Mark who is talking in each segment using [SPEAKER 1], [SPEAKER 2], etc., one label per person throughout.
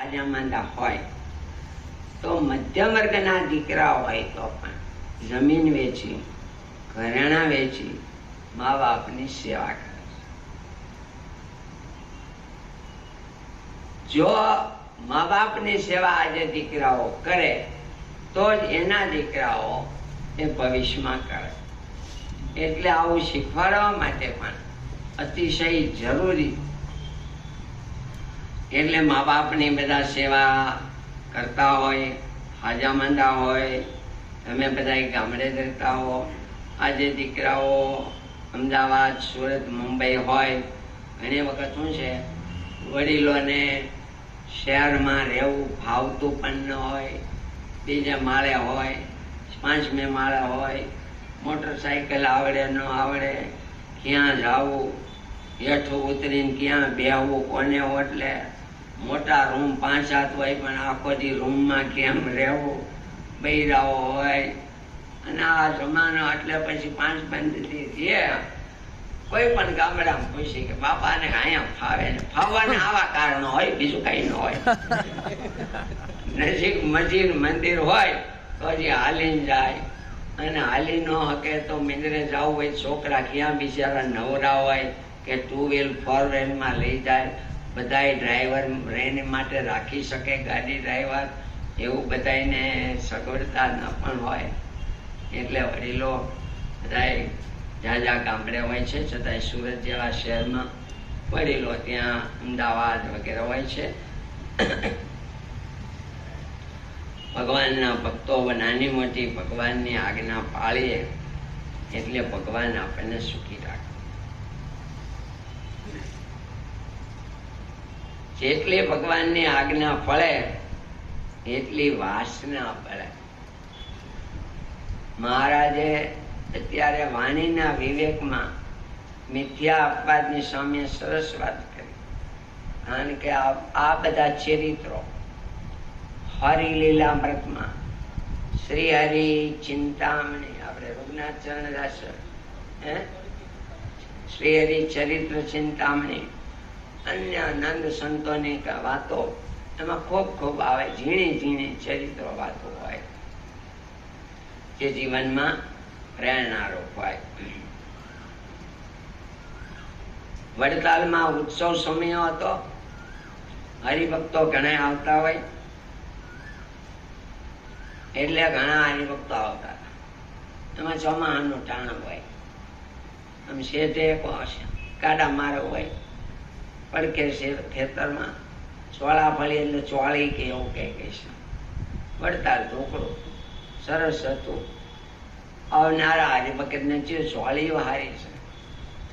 [SPEAKER 1] આજા હોય, તો મધ્યમ વર્ગના દીકરા હોય તો પણ જમીન વેચી, ઘરેણા વેચી મા બાપની સેવા કરે જો મા બાપની સેવા આજે દીકરાઓ કરે, તો જ એના દીકરાઓ એ ભવિષ્યમાં કરે. એટલે આવું શીખવાડવા માટે પણ અતિશય જરૂરી એટલે મા બાપની બધા સેવા કરતા હોય હાજા માંદા હોય તમે બધા ગામડે રહેતા હો. આજે દીકરાઓ અમદાવાદ, સુરત, મુંબઈ હોય, ઘણી વખત શું છે, વડીલોને શહેરમાં રહેવું ભાવતું પણ ન હોય, બીજા માળે હોય, પાંચમે માળે હોય, મોટરસાયકલ આવડે, ન આવડે, ક્યાં જાવું, હેઠું ઉતરીને ક્યાં બેહવું, કોને ઓટલે મોટા રૂમ, પાંચ, સાત હોય, પણ આખો દી રૂમમાં કેમ રહેવું? બૈરાઓ હોય. અને આ જમાનો એટલે પછી પાંચ બંધથી છે કોઈ પણ ગામડામાં પૂછી કે, બાપાને અહીંયા ફાવે ને? ફાવવાના આવા કારણો હોય, બીજું કઈ ન હોય. નજીક મસ્જિદ મંદિર હોય, તો હજી હાલીને જાય. અને હાલી ન હકે તો મંદિરે જવું હોય, છોકરા ક્યાં બિચારા નવરા હોય કે ટુ વ્હીલ ફોર વ્હીલમાં લઈ જાય. બધાય ડ્રાઈવર એને માટે રાખી શકે, ગાડી ડ્રાઈવર એવું બધાને સગવડતા ન પણ હોય. એટલે વડીલો બધાય જ્યાં જ્યાં ગામડે હોય છે, છતાંય સુરત જેવા શહેરમાં વડીલો ત્યાં અમદાવાદ વગેરે હોય છે. ભગવાનના ભક્તો નાની મોટી ભગવાનની આજ્ઞા પાળીએ, એટલે ભગવાન આપણને સુખી રાખે. જેટલી ભગવાનની આજ્ઞા ફળે, એટલી વાસના ફળે. મહારાજે અત્યારે વાણીના વિવેકમાં મિથ્યા અપવાદની સામે સરસ વાત કરી. કારણ કે આ બધા ચરિત્રો હરિલીલામૃતમાં શ્રી હરિ ચિંતામણી, આપણે રઘુનાથ ચરણ દાસ શ્રી હરિ ચરિત્ર ચિંતામણી અન્ય નંદ સંતોની વાતો, એમાં ખૂબ ખૂબ આવે, ઝીણી ઝીણી ચરિત્ર વાતો હોય. જે જીવનમાં પ્રેરણારૂપ હોય. વડતાલમાં ઉત્સવ સમય હતો. હરિભક્તો ઘણા આવતા હોય. એટલે ઘણા હરિભક્તો આવતા એમાં ચોમાહાનું ટાણું હોય. આમ શેઠે કાડા મારો હોય. પડકે છે ખેતરમાં. ચોળા ફળી એટલે ચોળી કે એવું કઈ છે વડતાલ ઢોકળું. સરસ હતું. આવનારા હરિભગત ને જે ચોળીઓ હારી છે.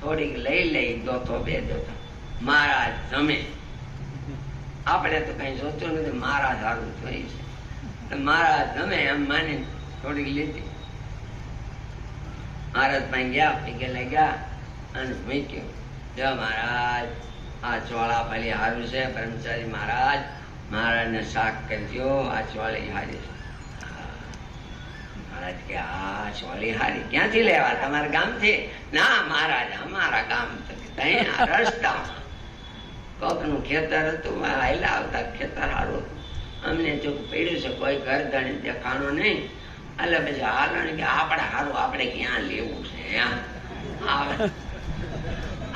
[SPEAKER 1] થોડીક લઈ લઈ દોતો બે દોતો મહારાજ જમે. આપણે તો કઈ જોતું નથી મારા સારું થઈ છે. મારા જમે એમ માની થોડીક લીધી. મહારાજ પાસે ગયા, પીકે લઈ ગયા અને મૂક્યું. જો મહારાજ આ ચોળા પેલી હારું છે બ્રહ્મચારી મહારાજ. મહારાજને શાક કરજો, આ ચોળી હારી મહારાજ કે, આ ચોળી હારી ક્યાંથી લેવા? તમારા ગામથી? ના, મહારાજ, અમારા ગામ રસ્તામાં. કોકનું ખેતર હતું આયલા આવતા ખેતર હારું અમને જો પડ્યું છે, કોઈ ઘર ધણી દેખાણો નહીં. એટલે પછી હાલણ કે, આપણે હારું, આપણે ક્યાં લેવું છે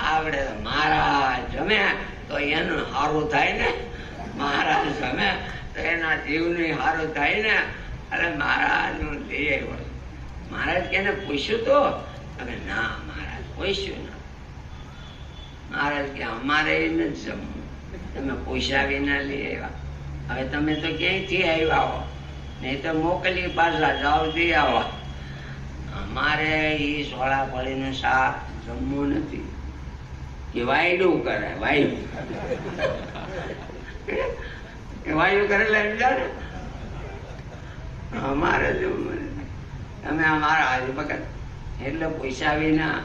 [SPEAKER 1] આપણે મારા જમે તો એનું સારું થાય ને? મહારાજ તમે તો એના જીવનું સારું થાય ને? એટલે મહારાજનું લઈ આવ્યો મહારાજ કેને પૂછ્યું તો? તમે ના, મહારાજ, પૂછ્યું ના. મહારાજ કે, અમારે એ જમવું. તમે પૂછ્યા વિના લઈ આવ્યા. હવે તમે તો ક્યાંયથી આવ્યા હો? નહીં તો મોકલી પાછા, જાઓ દઈ આવો. અમારે એ સોળા પડીનું શાક જમવું નથી. એ વાયડું કરે વાયુ એ વાયુ કરે એટલે અમારે નથી. તમે અમારા હરિભગત એટલે પૈસા વિના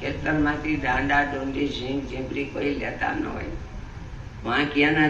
[SPEAKER 1] ખેતરમાંથી દાંડા ડુંડી સિંગ ચીપરી કોઈ લેતા ન હોય. વાંકિયાના